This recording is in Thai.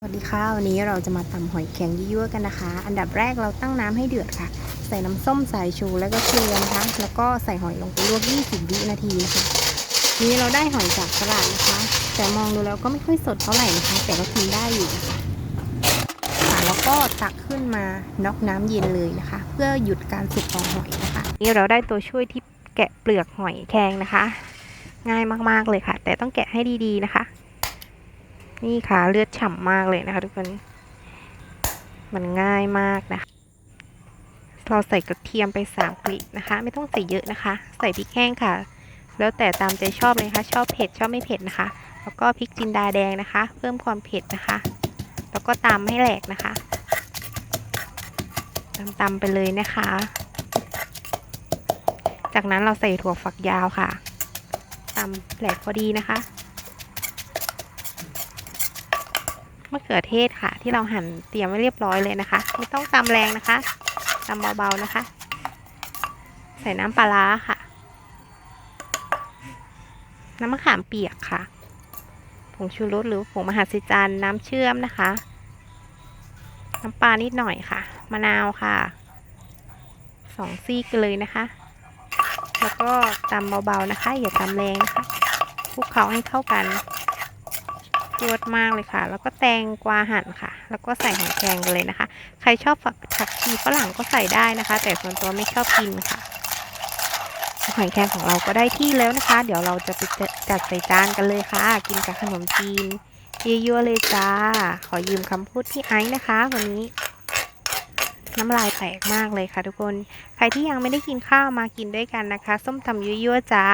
สวัสดีค่ะ วันนี้เราจะมาตำหอยแครงยั่วๆกันนะคะ อันดับแรกเราตั้งน้ำให้เดือดค่ะ ใส่น้ำส้มสายชูแล้วก็เกลือนะคะแล้วก็ใส่หอยลงไปลวก 20 วินาทีนะคะนี้เราได้หอยจากตลาดนะคะ แต่มองดูแล้วก็ไม่ค่อยสดเท่าไหร่นะคะ แต่ก็กินได้อยู่นะคะค่ะแล้วก็ตักขึ้นมาน็อกน้ำเย็นเลยนะคะ เพื่อหยุดการสุกของหอยนะคะ นี่เราได้ตัวช่วยที่แกะเปลือกหอยแครงนะคะ ง่ายมากๆเลยค่ะ แต่ต้องแกะให้ดีๆนะคะ นี่ค่ะเลือดฉ่ำมากเลยนะคะ ทุกคน มันง่ายมากนะคะเราใส่กระเทียมไปสามกลีบนะคะ ไม่ต้องใส่เยอะนะคะ ใส่พริกแห้งค่ะ แล้วแต่ตามใจชอบเลยนะคะ ชอบเผ็ดชอบไม่เผ็ดนะคะ แล้วก็พริกจินดาแดงนะคะ เพิ่มความเผ็ดนะคะ แล้วก็ตำให้แหลกนะคะตำๆไปเลยนะคะ จากนั้นเราใส่ถั่วฝักยาวค่ะตำแหลกพอดีนะคะ มะเขือเทศค่ะ ที่เราหั่นเตรียมไว้เรียบร้อยเลยนะคะ ไม่ต้องตำแรงนะคะตำเบาๆนะคะ ใส่น้ำปลาร้าค่ะ น้ำมะขามเปียกค่ะผงชูรสหรือผงมหัศจรรย์น้ำเชื่อมนะคะ น้ำปลานิดหน่อยค่ะ มะนาวค่ะสองซีกเลยนะคะ แล้วก็ตำเบาๆนะคะ อย่าตำแรงนะคะคลุกเคล้าให้เข้ากัน ยวดมากเลยค่ะ แล้วก็แตงกวาหั่นค่ะ แล้วก็ใส่หอยแครงกันเลยนะคะ ใครชอบฝักผักชีฝรั่งก็ใส่ได้นะคะ แต่ส่วนตัวไม่ชอบกินค่ะหอยแครงของเราก็ได้ที่แล้วนะคะ เดี๋ยวเราจะไปจัดใส่จานกันเลยค่ะ กินกับขนมจีนยั่วๆเลยจ้า ขอยืมคำพูดที่ไอซ์นะคะ วันนี้ น้ำลายแตกมากเลยค่ะทุกคน ใครที่ยังไม่ได้กินข้าวมากินด้วยกันนะคะ ส้มตำยั่วๆจ้า